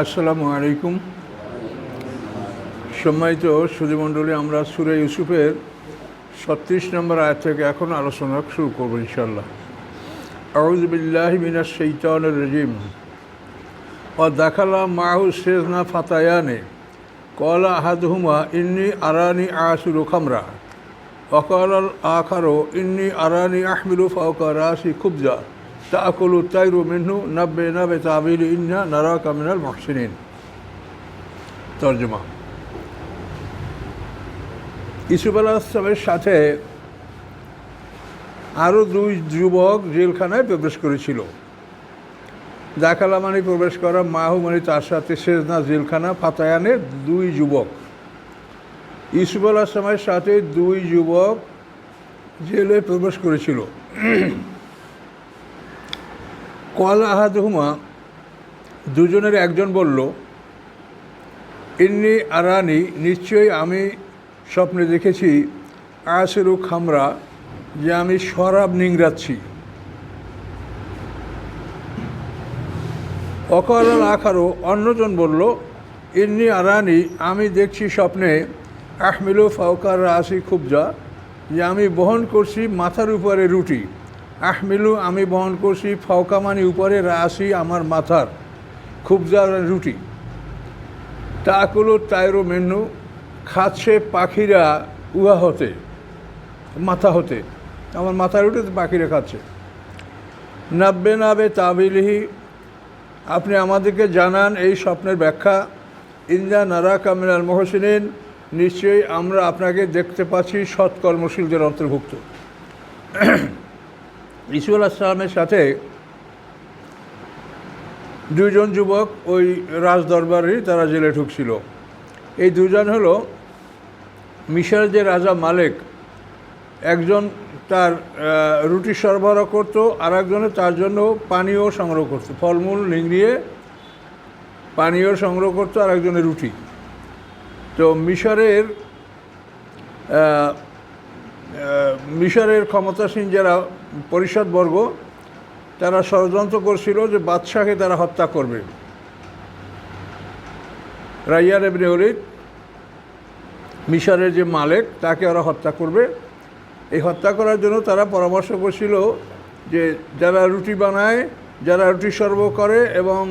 আসসালামু আলাইকুম। সম্মানিত সুধীমণ্ডলী আমরা সুরে ইউসুফের ছত্রিশ নম্বর আয়াত থেকে এখন আলোচনা শুরু করব ইনশাল্লাহ আউজবিল্লাহ মিনা শৈতান রজিম। ও দেখালা মাহু শেজনা ফাতায়ানে। কলা আহাদহুমা, ইন্নি আরানি আসুল খামরা। অকাল আখারো, ইন্নি আরানি আহমিলু ফাউকা রাশি খুবজা। তাকুলু তাইরু মিনহু নব্বে নবে তাবিল ইন্না নারা কামিনাল মহসিনিন তর্জমা ইসুফ আলাহ আসলামের সাথে আরও দুই যুবক জেলখানায় প্রবেশ করেছিল। দেখালা মানে প্রবেশ করা মাহু তার সাথে শেজনা জেলখানা ফাতায়ানের দুই যুবক। ইসুফ আল আসলামের সাথে দুই যুবক জেলে প্রবেশ করেছিল। কল আহাদহুমা দুজনের একজন বলল, ইন্নি আরানি, নিশ্চয়ই আমি স্বপ্নে দেখেছি আসেরু খামরা যে আমি শরাব নিংড়াচ্ছি। অকাল আখারও অন্যজন বলল, ইন্নি আরানি, আমি দেখছি স্বপ্নে আহমিলু ফাউকার রাশি খুবজা, যে আমি বহন করছি মাথার উপরে রুটি। আহমিলু, আমি বহন করছি ফাউকামানি উপরে, রাশি আমার মাথার। খুবজা রুটি। তাকুলো তাইরো মেনু খাচ্ছে পাখিরা উহা হতে, মাথা হতে। আমার মাথার উঠে পাখিরা খাচ্ছে। নাব্বে নাবে তাবিলিহি, আপনি আমাদেরকে জানান এই স্বপ্নের ব্যাখ্যা। ইন্দা নারা কামিনাল মহসিনিন, নিশ্চয়ই আমরা আপনাকে দেখতে পাচ্ছি সৎকর্মশীলদের অন্তর্ভুক্ত। ইসুল আসলামের সাথে দুজন যুবক ওই রাজদরবারেরই তারা জেলে ঢুকছিল। এই দুজন হলো মিশর যে রাজা মালেক, একজন তার রুটি সরবরাহ করত আর একজনে তার জন্য পানীয় সংগ্রহ করত। ফলমূল নিংড়িয়ে পানীয় সংগ্রহ করতো আর একজনে রুটি। তো মিশরের মিশরের ক্ষমতাসীন যারা পরিষদবর্গ তারা ষড়যন্ত্র করছিল যে বাদশাহকে তারা হত্যা করবে। রাইয়ার এবনে অলিদ মিশরের যে মালেক, তাকে ওরা হত্যা করবে। এই হত্যা করার জন্য তারা পরামর্শ করছিল যে যারা রুটি বানায়, যারা রুটি সর্ব করে এবং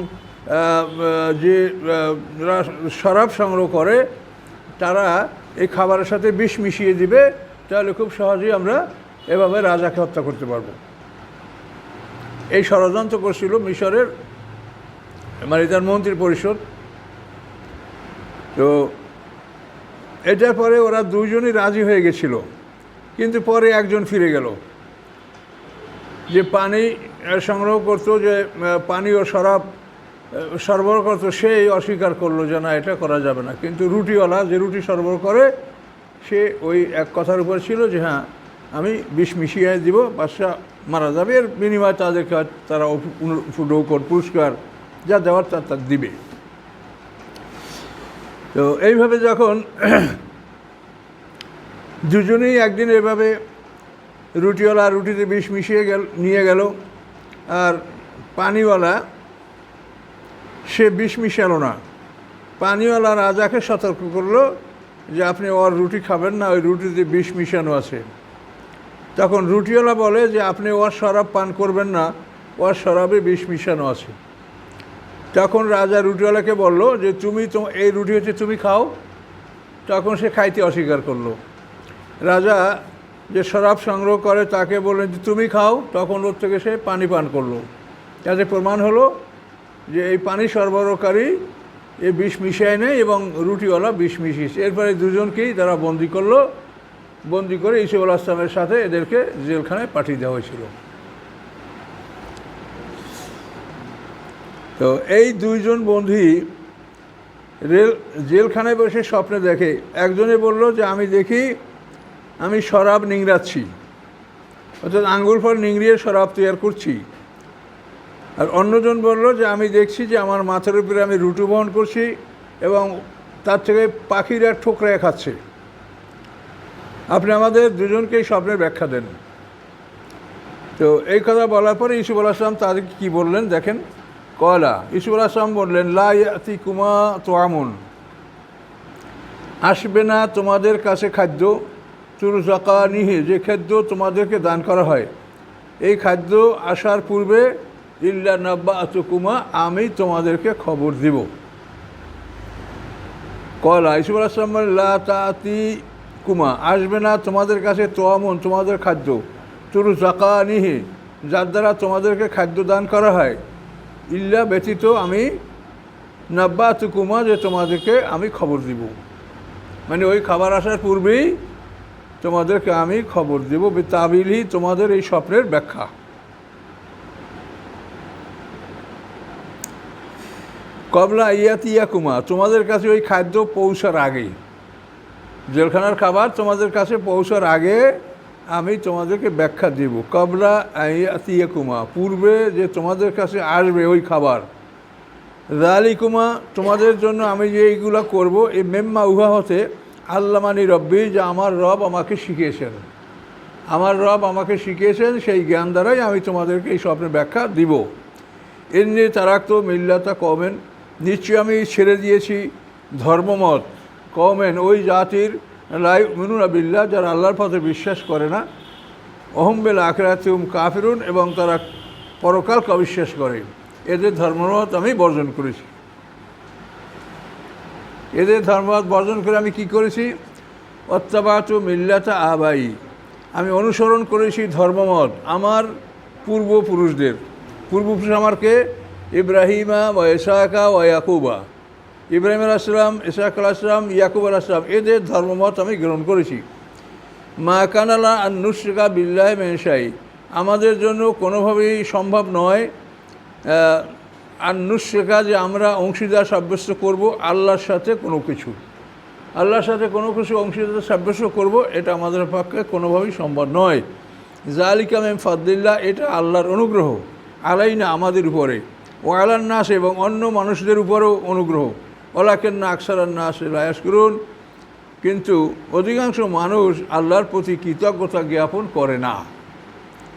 যে শরাব সংগ্রহ করে, তারা এই খাবারের সাথে বিষ মিশিয়ে দিবে। তাহলে খুব সহজেই আমরা এভাবে রাজাকে হত্যা করতে পারব। এই ষড়যন্ত্র করছিল মিশরের মানে তার মন্ত্রী পরিষদ। তো এটার পরে ওরা দুজনই রাজি হয়ে গেছিল, কিন্তু পরে একজন ফিরে গেল। যে পানি সংগ্রহ করতো, যে পানি ও শরাব সরবরাহ করতো, সেই অস্বীকার করল যে না, এটা করা যাবে না। কিন্তু রুটিওয়ালা যে রুটি সরবরাহ করে, সে ওই এক কথার উপর ছিল যে হ্যাঁ আমি বিষ মিশিয়ে দিব, বাদশা মারা যাবে। এর বিনিময়ে তাদেরকে তারা ফুটৌকর পুরস্কার যা দেওয়ার তা তার দিবে। তো এইভাবে যখন দুজনেই একদিন এভাবে রুটিওয়ালা রুটিতে বিষ মিশিয়ে গেল, নিয়ে গেল, আর পানিওয়ালা, সে বিষ মিশালো না। পানিওয়ালা রাজাকে সতর্ক করল যে, আপনি ওর রুটি খাবেন না, ওই রুটিতে বিষ মিশানো আছে। তখন রুটিওয়ালা বলে যে, আপনি ওর শরাব পান করবেন না ওর শরাবে বিষ মিশানো আছে। তখন রাজা রুটিওয়ালাকে বলল যে, তুমি তো, এই রুটি হচ্ছে তুমি খাও। তখন সে খাইতে অস্বীকার করল। রাজা যে শরাব সংগ্রহ করে তাকে বললেন যে, তুমি খাও। তখন ওর থেকে সে পানি পান করল। যাতে প্রমাণ হলো যে, এই পানি সরবরাহকারী এ বিষ মিশায় নেয় এবং রুটিওয়ালা বিষ মিশিয়েছে। এরপরে দুজনকেই তারা বন্দি করল বন্দি করে ইসুফ আল আসলামের সাথে এদেরকে জেলখানায় পাঠিয়ে দেওয়া হয়েছিল। তো এই দুইজন বন্ধি রেল, জেলখানায় বসে স্বপ্নে দেখে। একজনে বলল যে, আমি দেখি, আমি শরাব নিংড়াচ্ছি। অর্থাৎ আঙ্গুল ফল নিংড়িয়ে শরাব তৈরি করছি। আর অন্যজন বলল যে, আমি দেখছি যে, আমার মাথার উপরে আমি রুটু বহন করছি এবং তার থেকে পাখিরা ঠোকরায় খাচ্ছে। আপনি আমাদের দুজনকেই স্বপ্নের ব্যাখ্যা দেন। তো এই কথা বলার পরে ইসুফ আসলাম তাদেরকে কী বললেন দেখেন? কলা ইসুর আসলাম বললেন লাইয়াতি কুমা তোয়ামুন আসবে না তোমাদের কাছে খাদ্য চুরুজাকা নিহে যে খাদ্য তোমাদেরকে দান করা হয়। এই খাদ্য আসার পূর্বে, ইল্লা নব্বা আতুকুমা আমি তোমাদেরকে খবর দিব। কলা ইসুফ আসলাম লা তাতি কুমা, আসবে না তোমাদের কাছে তোয়ামন, তোমাদের খাদ্য। চুরু জাকা নিহে যার দ্বারা তোমাদেরকে খাদ্য দান করা হয়। ইল্লা ব্যতীত আমি নাব্বা কুমা যে তোমাদেরকে আমি খবর দিব। মানে ওই খাবার আসার পূর্বেই তোমাদেরকে আমি খবর দেব। তাবিলই তোমাদের এই স্বপ্নের ব্যাখ্যা। কবলা ইয়াতিয়া কুমা তোমাদের কাছে ওই খাদ্য পৌঁছার আগেই। জেলখানার খাবার তোমাদের কাছে পৌঁছার আগে আমি তোমাদেরকে ব্যাখ্যা দেব। কবলা কুমা পূর্বে যে তোমাদের কাছে আসবে ওই খাবার রালিকুমা তোমাদের জন্য আমি যে এইগুলো করব এই মেম্মা উহা হতে আল্লামানি রব্বি যে আমার রব আমাকে শিখিয়েছেন। আমার রব আমাকে শিখিয়েছেন, সেই জ্ঞান দ্বারাই আমি তোমাদেরকে এই স্বপ্নের ব্যাখ্যা দিব। এমনি তো মিল্লাতা কমেন নিশ্চয়ই আমি ছেড়ে দিয়েছি ধর্মমত। কমেন ওই জাতির লাই মিনুনা বিল্লা যারা আল্লাহর পথে বিশ্বাস করে না অহম্বেল আখরাতুম কাফিরুন এবং তারা পরকালকে অবিশ্বাস করে। এদের ধর্মমত আমি বর্জন করেছি। এদের ধর্মমত বর্জন করে আমি কি করেছি? অত্যাবাত মিল্লাতা আবাই। আমি অনুসরণ করেছি ধর্মমত আমার পূর্বপুরুষদের। পূর্বপুরুষ আমারকে ইব্রাহিমা ও ইসাকা ও ইয়াকুবা। ইব্রাহিম আলাইসালাম ইসাক আলাইসালাম ইয়াকুব আলাইসালাম এদের ধর্মমত আমি গ্রহণ করেছি। মা কানালা আর নুসরিকা বিল্লাহ মেনসাই আমাদের জন্য কোনোভাবেই সম্ভব নয় আর নুসরিকা যে আমরা অংশীদার সাব্যস্ত করব, আল্লাহর সাথে কোনো কিছু। আল্লাহর সাথে কোনো কিছু অংশীদার সাব্যস্ত করব, এটা আমাদের পক্ষে কোনোভাবেই সম্ভব নয়। জালিকাম এম ফাদ্দিল্লা এটা আল্লাহর অনুগ্রহ আলাই না আমাদের উপরে ও আলার নাস এবং অন্য মানুষদের উপরেও অনুগ্রহ। ওলাকের না আকসারার নাস লায়াস করুন কিন্তু অধিকাংশ মানুষ আল্লাহর প্রতি কৃতজ্ঞতা জ্ঞাপন করে না।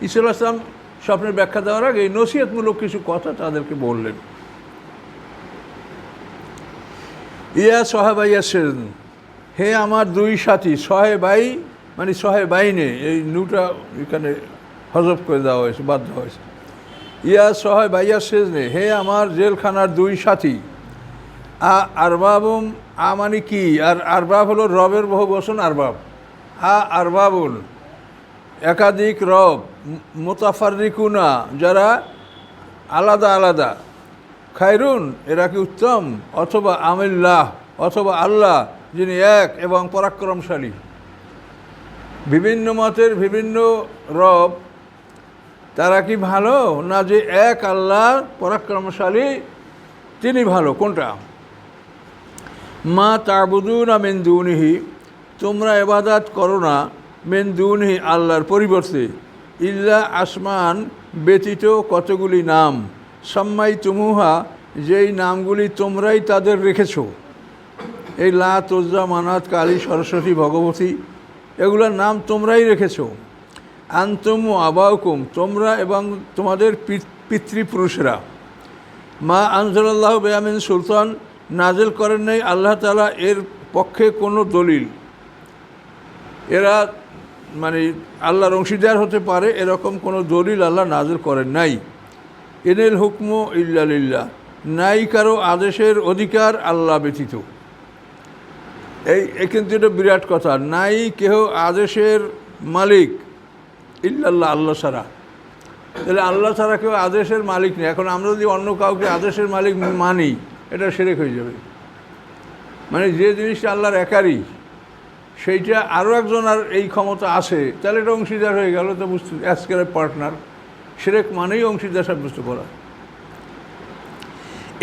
ঈশ্বর আসলাম স্বপ্নের ব্যাখ্যা দেওয়ার আগে নসিহতমূলক কিছু কথা তাদেরকে বললেন। ইয়া সহাবাইয়া সেন হে আমার দুই সাথী সহে বাই মানে সহে বাইনে এই নুটা এখানে হজব করে দেওয়া হয়েছে, বাধ্য হয়েছে। ইয়া সহায় বাইয়া সেজনে হে আমার জেলখানার দুই সাথী আ আরবাবুম আ মানে কি? আর আরবাব হলো রবের বহু বসন আরবাব। আ আরবাবুল, একাধিক রব মোতাফারিকুনা যারা আলাদা আলাদা। খায়রুন, এরা কি উত্তম? অথবা আমিল্লাহ, অথবা আল্লাহ, যিনি এক এবং পরাক্রমশালী। বিভিন্ন মতের বিভিন্ন রব, তারা কি ভালো? না যে এক আল্লাহ পরাক্রমশালী, তিনি ভালো, কোনটা? মা তাবুদুন মেন্দুনিহি তোমরা এবাদাত করো না মেন্দুনিহি আল্লাহর পরিবর্তে। ইল্লা আসমান ব্যতীত কতগুলি নাম সাম্মাই তুমুহা যেই নামগুলি তোমরাই তাদের রেখেছ। এই লা তোজা মানাত কালী সরস্বতী ভগবতী, এগুলোর নাম তোমরাই রেখেছো। আন্তম আবাউকুম, তোমরা এবং তোমাদের পিতৃপুরুষরা। মা আনজলাল্লাহ বেয়ামিন সুলতান নাজেল করেন নাই, আল্লাহ তালা এর পক্ষে কোনো দলিল। এরা মানে আল্লাহর অংশীদার হতে পারে, এরকম কোনো দলিল আল্লাহ নাজেল করেন নাই। এনেল হুকম ইল্লালিল্লা নাই কারও আদেশের অধিকার আল্লাহ ব্যতীত। এই কিন্তু এটা বিরাট কথা, নাই কেহ আদেশের মালিক ইল্লাল্লাহ আল্লাহ ছাড়া। তাহলে আল্লাহ ছাড়া কেউ আদেশের মালিক নেই। এখন আমরা যদি অন্য কাউকে আদেশের মালিক মানি এটা সেরেক হয়ে যাবে। মানে যে জিনিসটা আল্লাহর একারই, সেইটা আরও একজন আর এই ক্ষমতা আছে, তাহলে এটা অংশীদার হয়ে গেল তো বুঝতে অ্যাসকারের পার্টনার সেরেক মানেই অংশীদার সাব্যস্ত করা।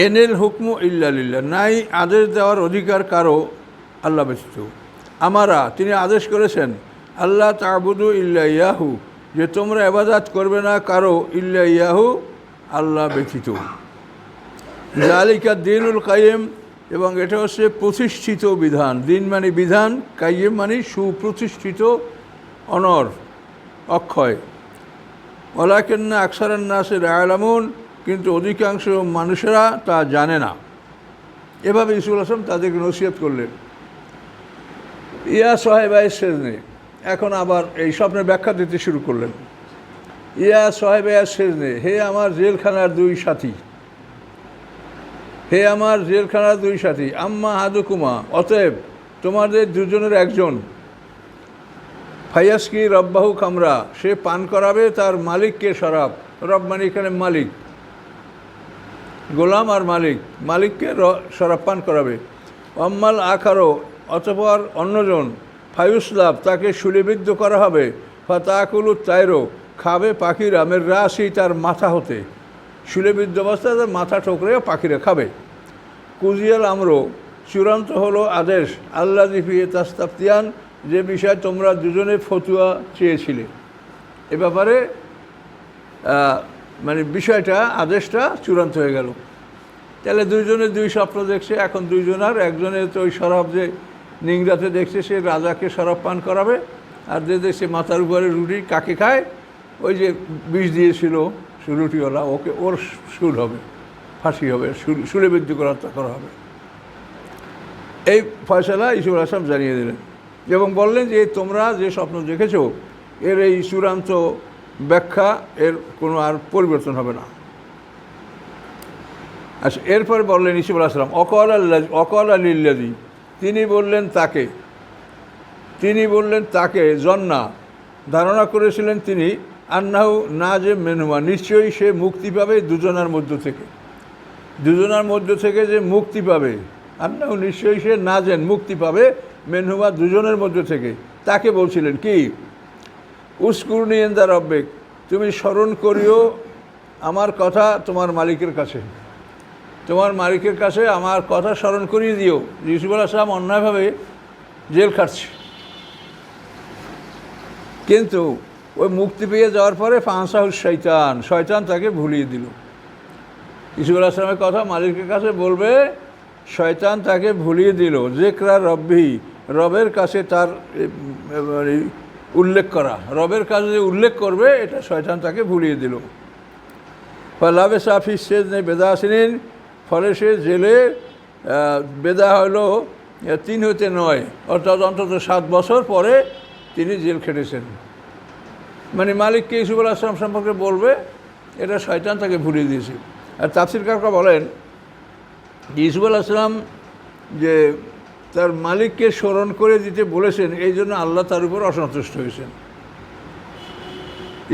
এনেল হুকম ইল্লালিল্লা নাই আদেশ দেওয়ার অধিকার কারও আল্লাহ ব্যতীত। আমারা, তিনি আদেশ করেছেন আল্লাহ তাবুদু ইল্লা ইয়াহু। যে তোমরা এবাদাত করবে না কারও ইল্লা ইয়াহু, আল্লাহ ব্যতীত জালিকা দিনুল কাইম এবং এটা হচ্ছে প্রতিষ্ঠিত বিধান। দিন মানে বিধান কাইম মানে সুপ্রতিষ্ঠিত অনর, অক্ষয়। ওলাকেন্না আকসারান্নাসের আলামুন কিন্তু অধিকাংশ মানুষেরা তা জানে না। এভাবে ইসুল আসলাম তাদেরকে নসিহত করলেন। ইয়া সাহেবাই সেজনে, এখন আবার এই স্বপ্নের ব্যাখ্যা দিতে শুরু করলেন। ইয়া সাহেবাই সেজনে, হে আমার জেলখানার দুই সাথী হে আমার জেলখানার দুই সাথী, আম্মা হাদুকুমা, অতএব তোমাদের দুজনের একজন। ফাইয়াসকি রব্বাহু কামরা সে পান করাবে তার মালিককে শরাব। রব মানে এখানে মালিক। গোলাম আর মালিক, মালিককে শরাব পান করাবে। অম্মাল আখারো, অতপর অন্যজন ফায়ুসলাভ তাকে শুলিবিদ্ধ করা হবে। বা তাকুলু তাইরো, খাবে পাখিরা, মের রাশি তার মাথা হতে। শুলিবিদ্ধ অবস্থায় তার মাথা ঠোকরে পাখিরা খাবে। কুজিয়াল আমরো, চূড়ান্ত হলো আদেশ আল্লাহ দিফিয়ে তাস্তাফতিয়ান, যে বিষয়ে তোমরা দুজনে ফতুয়া চেয়েছিলে। এ ব্যাপারে মানে বিষয়টা, আদেশটা চূড়ান্ত হয়ে গেল। তাহলে দুইজনে দুই স্বপ্ন দেখছে, এখন দুইজনার একজনের তো ওই শরাব যে নিংরাতে দেখছে, সে রাজাকে শরাব পান করাবে, আর যে দেখছে মাথার উপরে রুটি কাকে খায়, ওই যে বিষ দিয়েছিল। রুটিওয়ালা ওকে, ওর সুর হবে, ফাঁসি হবে, শুলে বৃদ্ধি করে হত্যা করা হবে। এই ফয়সলা ইসুর আসলাম জানিয়ে দিলেন এবং বললেন যে, তোমরা যে স্বপ্ন দেখেছ, এর এই চূড়ান্ত ব্যাখ্যা এর কোনো আর পরিবর্তন হবে না। আচ্ছা এরপরে বললেন ইসুফুল আসলাম অকল আল্লাহ অকল আলিল্লাদি তিনি বললেন তাকে, তিনি বললেন তাকে জন্না। ধারণা করেছিলেন তিনি আন্নাহু না যে মেনুমা নিশ্চয়ই সে মুক্তি পাবে দুজনার মধ্য থেকে। দুজনার মধ্য থেকে যে মুক্তি পাবে, আন্নাহু নিশ্চয়ই সে না যেন মুক্তি পাবে মেনহুমা দুজনের মধ্য থেকে। তাকে বলছিলেন, কি? উস্কুরনি এন্দা রব্বেক, তুমি স্মরণ করিও আমার কথা তোমার মালিকের কাছে। তোমার মালিকের কাছে আমার কথা স্মরণ করিয়ে দিও। ইউসুফ আসলাম অন্যায়ভাবে জেল খাটছে। কিন্তু ওই মুক্তি পেয়ে যাওয়ার পরে ফাঁসাহুল শৈতান শয়তান তাকে ভুলিয়ে দিল। ইসুফুল আসলামের কথা মালিকের কাছে বলবে, শয়তান তাকে ভুলিয়ে দিল। জেকরা রব্বি, রবের কাছে তার মানে উল্লেখ করা। রবের কাছে যে উল্লেখ করবে, এটা শয়তান তাকে ভুলিয়ে দিল। ফলাবে সাফি শেষ নেই বেদা আসেনিন, ফলে সে জেলে বেদা হলো তিন হইতে নয়, অর্থাৎ অন্তত সাত বছর পরে তিনি জেল খেটেছেন। মানে মালিককে ইসুফুল আসলাম সম্পর্কে বলবে, এটা শয়তান তাকে ভুলিয়ে দিয়েছে। আর তাফসির কাকা বলেন যে ইসুফুল আসলাম যে তার মালিককে স্মরণ করে দিতে বলেছেন, এই জন্য আল্লাহ তার উপর অসন্তুষ্ট হয়েছেন।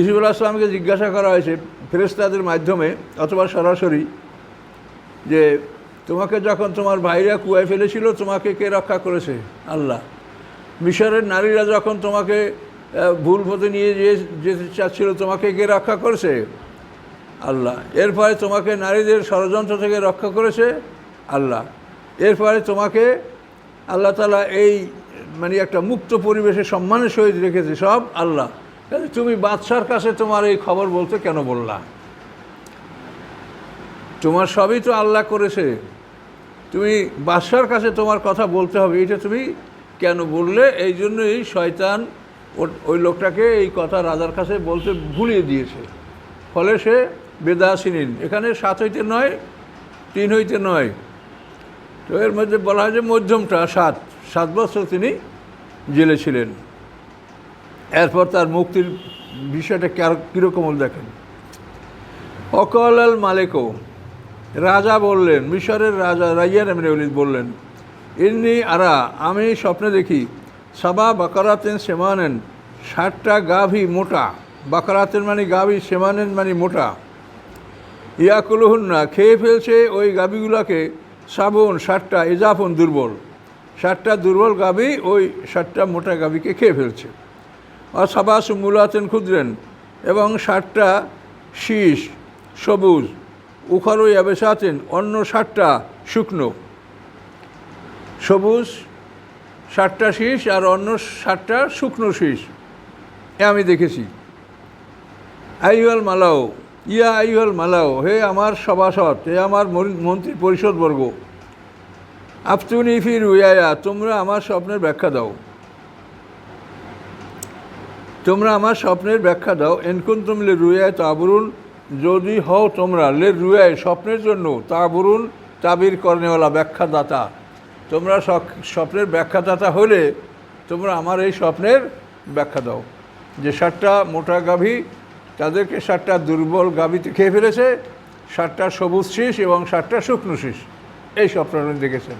ইসুফুল আসলামকে জিজ্ঞাসা করা হয়েছে ফেরেস্তাদের মাধ্যমে অথবা সরাসরি যে তোমাকে যখন তোমার ভাইরা কুয়ায় ফেলেছিল, তোমাকে কে রক্ষা করেছে? আল্লাহ। মিশরের নারীরা যখন তোমাকে ভুল পথে নিয়ে যেতে চাচ্ছিল তোমাকে কে রক্ষা করেছে? আল্লাহ। এরপরে তোমাকে নারীদের ষড়যন্ত্র থেকে রক্ষা করেছে আল্লাহ। এরপরে তোমাকে আল্লাহ তালা এই মানে একটা মুক্ত পরিবেশে সম্মানের সহিত রেখেছে সব আল্লাহ। তুমি বাদশার কাছে তোমার এই খবর বলতে কেন বললা? তোমার সবই তো আল্লাহ করেছে। তুমি বাদশার কাছে তোমার কথা বলতে হবে, এটা তুমি কেন বললে? এই জন্যই শয়তান ওই লোকটাকে এই কথা রাজার কাছে বলতে ভুলিয়ে দিয়েছে। ফলে সে বেদাসিনীন এখানে সাত হইতে নয়, তিন হইতে নয়। তো এর মধ্যে বলা হয় যে মধ্যমটা সাত। সাত বছর তিনি জেলে ছিলেন। এরপর তার মুক্তির বিষয়টা কার- কীরকম দেখেন। অকল আল মালেকও রাজা বললেন, মিশরের রাজা রাইয়ান এমনি বললেন, ইন্নি আরা, আমি স্বপ্নে দেখি সাবা বাকারাতেন সেমানেন, ষাটটা গাভী মোটা। বাকারাতেন মানে গাভী, সেমানেন মানে মোটা। ইয়াকুলহুন্না, খেয়ে ফেলছে ওই গাভীগুলোকে, সাবন, ষাটটা এজাফন দুর্বল। ষাটটা দুর্বল গাভী, ওই ষাটটা মোটা গাভীকে খেয়ে ফেলছে। অসাবাস মূলাতেন ক্ষুদ্রেন এবং ষাটটা শীষ, সবুজ, উখারো আবেশাতেন অন্য ষাটটা শুকনো। সবুজ ষাটটা শীষ আর অন্য ষাটটা শুকনো শীষ। এ আমি দেখেছি। আইহাল মালাও, ইয়া আইহাল মালাও, হে আমার সভাসদ, হে আমার মন- মন্ত্রী পরিষদবর্গ। আফতুনি ফি রুয়ায়া, তোমরা আমার স্বপ্নের ব্যাখ্যা দাও। তোমরা আমার স্বপ্নের ব্যাখ্যা দাও। এনকুন তুমলে রুয়ায় তাবরুন, যদি হও তোমরা, লে রুয়ায় স্বপ্নের জন্য তা বলুন তাবির কর্নেওয়ালা ব্যাখ্যাদাতা। তোমরা স্বপ্নের ব্যাখ্যাদাতা হলে তোমরা আমার এই স্বপ্নের ব্যাখ্যা দাও। যে সাতটা মোটা গাভী তাদেরকে সাতটা দুর্বল গাভীতে খেয়ে ফেলেছে সাতটা সবুজ শীষ এবং সাতটা শুকনো শীষ। এই স্বপ্ন উনি দেখেছেন।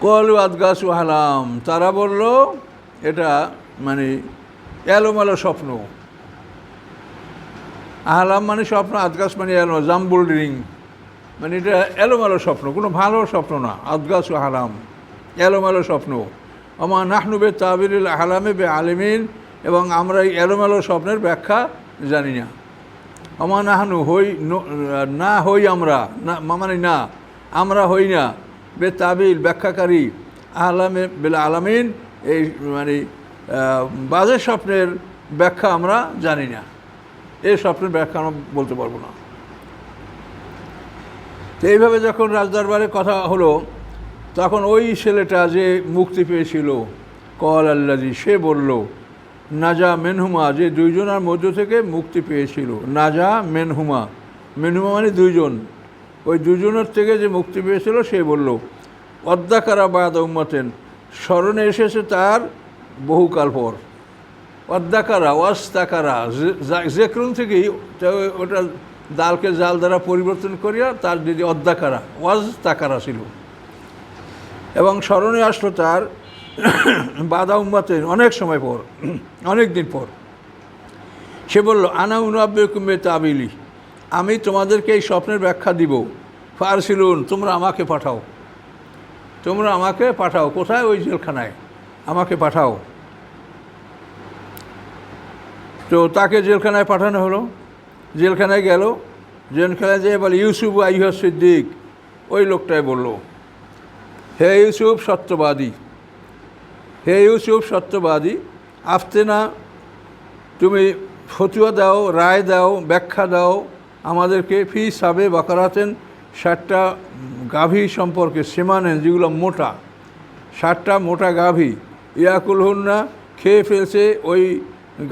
কলু আদগাস হালাম। তারা বলল, এটা মানে এলোমেলো স্বপ্ন। আহলাম মানে স্বপ্ন, আদগাস মানে এলো জাম্বুল রিং। মানে এটা এলোমেলো স্বপ্ন, কোনো ভালো স্বপ্ন না, আদগাস আহলাম। এলোমেলো স্বপ্ন। আমা নাহনুবে তাবিরুল আহলামে বে আলিমিন, এবং আমরা এই এলোমেলো স্বপ্নের ব্যাখ্যা জানি না। আমা নাহনু হই ন- না হই আমরা, না মানে না, আমরা হই না, বে তাবিল, ব্যাখ্যাকারী, আহলামে বেলা আলামিন, এই মানে বাজে স্বপ্নের ব্যাখ্যা আমরা জানি না। এই স্বপ্নের ব্যাখ্যা আমরা বলতে পারব না। তো এইভাবে যখন রাজদরবারে কথা হলো, তখন ওই ছেলেটা যে মুক্তি পেয়েছিল, কল আল্লাজি সে বলল, নাজা মেনহুমা যে দুইজনের মধ্য থেকে মুক্তি পেয়েছিল। নাজা মেনহুমা। মেনহুমা মানে দুইজন। ওই দুজনের থেকে যে মুক্তি পেয়েছিল, সে বলল অদ্যাকারা বাদ উম্মতেন, স্মরণে এসেছে তার বহুকাল পর। অদ্যাকারা ওয়াস্তাকারা জেক্রুন থেকেই ওটা দালকে জাল দ্বারা পরিবর্তন করিয়া তার যদি অদ্যাকারা ওয়াজ তাকারা ছিল। এবং স্মরণে আসলো তার বাদা উম্মাতে অনেক সময় পর, অনেক দিন পর। সে বলল, আনা উনাব্বে কুম্বে তাবিলি আমি তোমাদেরকে এই স্বপ্নের ব্যাখ্যা দিব। ফারসিলুন তোমরা আমাকে পাঠাও। তোমরা আমাকে পাঠাও, কোথায়? ওই জেলখানায়। আমাকে পাঠাও। তো তাকে জেলখানায় পাঠানো হলো। জেলখানায় গেল। জেলখানায় যেয়ে বলে, ইউসুফ আইহ সিদ্দিক। ওই লোকটাই বলল, হে ইউসুফ, সত্যবাদী। হে ইউসুফ, সত্যবাদী। আফতে না, তুমি ফতুয়া দাও, রায় দাও, ব্যাখ্যা দাও। আমাদেরকে ফি সাবে বাকারাতেন ষাটটা গাভী সম্পর্কে সীমানেন, যেগুলো মোটা। ষাটটা মোটা গাভী। ইয়াকুল হুন্না খেয়ে ফেলছে ওই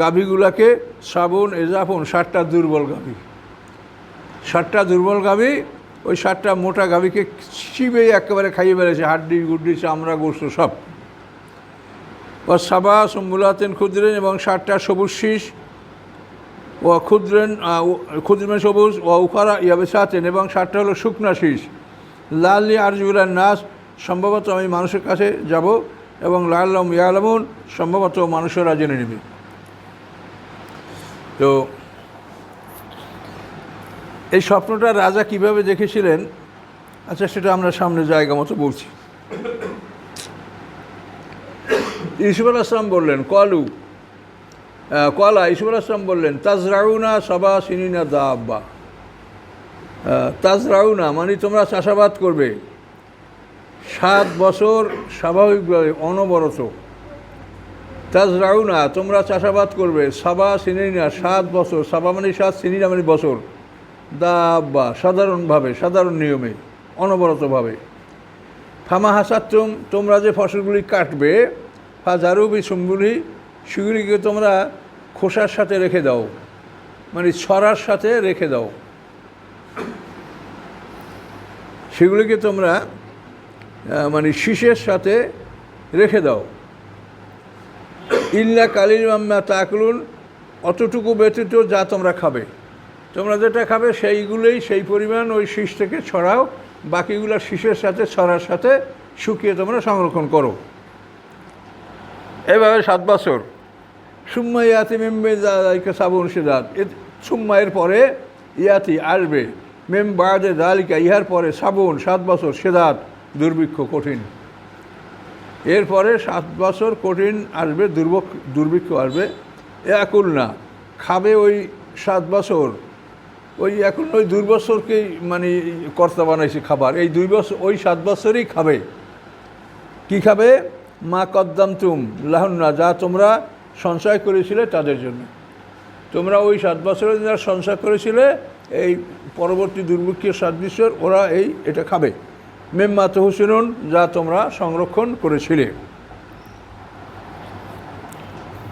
গাভীগুলাকে শ্রাবণ এজাফন ষাটটা দুর্বল গাভী। ষাটটা দুর্বল গাভী, ওই ষাটটা মোটা গাভীকে চিবে একেবারে খাইয়ে ফেলেছে, হাড্ডি, গুড্ডি, চামড়া, গোস্ত, সব। ও সাবা সম্বুলাতেন ক্ষুদ্রেন এবং ষাটটা সবুজ শীষ ও ক্ষুদ্রেন ক্ষুদ্রেন সবুজ ও উখারা ইয়াবে সাতেন এবং ষাটটা হলো শুকনা শীষ। লালি আরজুলার নাচ সম্ভবত আমি মানুষের কাছে যাব এবং লাল্লাম ইয়ালামুন, সম্ভবত মানুষেরা জেনে নেবে। তো এই স্বপ্নটা রাজা কীভাবে দেখেছিলেন? আচ্ছা সেটা আমরা সামনে জায়গা মতো বলছি। ইসুফ আসলাম বললেন, কলু কলা, ইসুফ আসলাম বললেন, তাজরাউনা সবা সিনিনা দা আব্বা তাজরাউনা মানে তোমরা চাষাবাদ করবে। সাত বছর স্বাভাবিকভাবে অনবরত তাজরাউনা, তোমরা চাষাবাদ করবে। সাবা সিনিনা সাত বছর। সাবা মানে সাত সিনিনা মানে বছর। দাব্বা, সাধারণভাবে, সাধারণ নিয়মে, অনবরতভাবে। ফামা হাসাত্তুম, তোমরা যে ফসলগুলি কাটবে ফাজারুবি সম্বুলি সেগুলিকে তোমরা খোসার সাথে রেখে দাও। মানে ছড়ার সাথে রেখে দাও। সেগুলিকে তোমরা মানে শীষের সাথে রেখে দাও। ইল্লা কালির মাম্মা তাকলুন, অতটুকু ব্যতীত যা তোমরা খাবে। তোমরা যেটা খাবে সেইগুলোই, সেই পরিমাণ ওই শীষ থেকে ছড়াও, বাকিগুলো শীষের সাথে, ছড়ার সাথে শুকিয়ে তোমরা সংরক্ষণ করো। এভাবে সাত বছর। সুম্মা ইয়াতি মেম্বে দালিকা সাবুন সেদাত। এ সুম্মায়ের পরে ইয়াতি আসবে। মেম বাদে দালিকা ইহার পরে সাবুন, সাত বছর সেদাত, দুর্ভিক্ষ কঠিন। এরপরে সাত বছর কঠিন আসবে দুর্ভক্ষ দুর্ভিক্ষ আসবে। একুল না, খাবে ওই সাত বছর। ওই এখন ওই দুই বছরকেই মানে কর্তা বানাইছে খাবার। এই দুই বছর, ওই সাত বছরই খাবে। কি খাবে? মা কদ্দাম তুম লাহন্না, যা তোমরা সঞ্চয় করেছিলে তাদের জন্য। তোমরা ওই সাত বছরে যারা সঞ্চয় করেছিলে, এই পরবর্তী দুর্ভিক্ষের সাত বছর ওরা এই এটা খাবে। মেম্মা তহসিনুন, যা তোমরা সংরক্ষণ করেছিলে।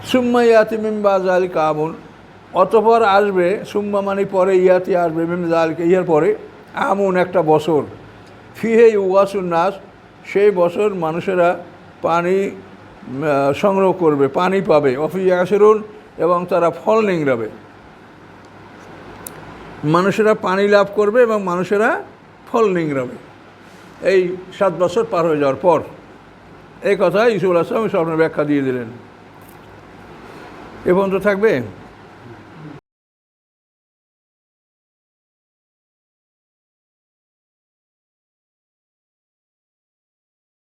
সুম্মা ইয়াতি মিম্বা জালিক আমুন। অতপর আসবে, সুম্মা মানে পরে, ইয়াতি আসবে, মিম জালিক ইয়ার পরে। আমুন একটা বছর। ফিহে উয়াসুন নাস, সেই বছর মানুষেরা পানি সংগ্রহ করবে, পানি পাবে। অফিয়াসেরুন এবং তারা ফল নিংড়াবে। মানুষেরা পানি লাভ করবে এবং মানুষেরা ফল নিংড়াবে। এই সাত বছর পার হয়ে যাওয়ার পর এই কথা ইসুল আসলাম স্বপ্নের ব্যাখ্যা দিয়ে দিলেন। এ পর্যন্ত থাকবে?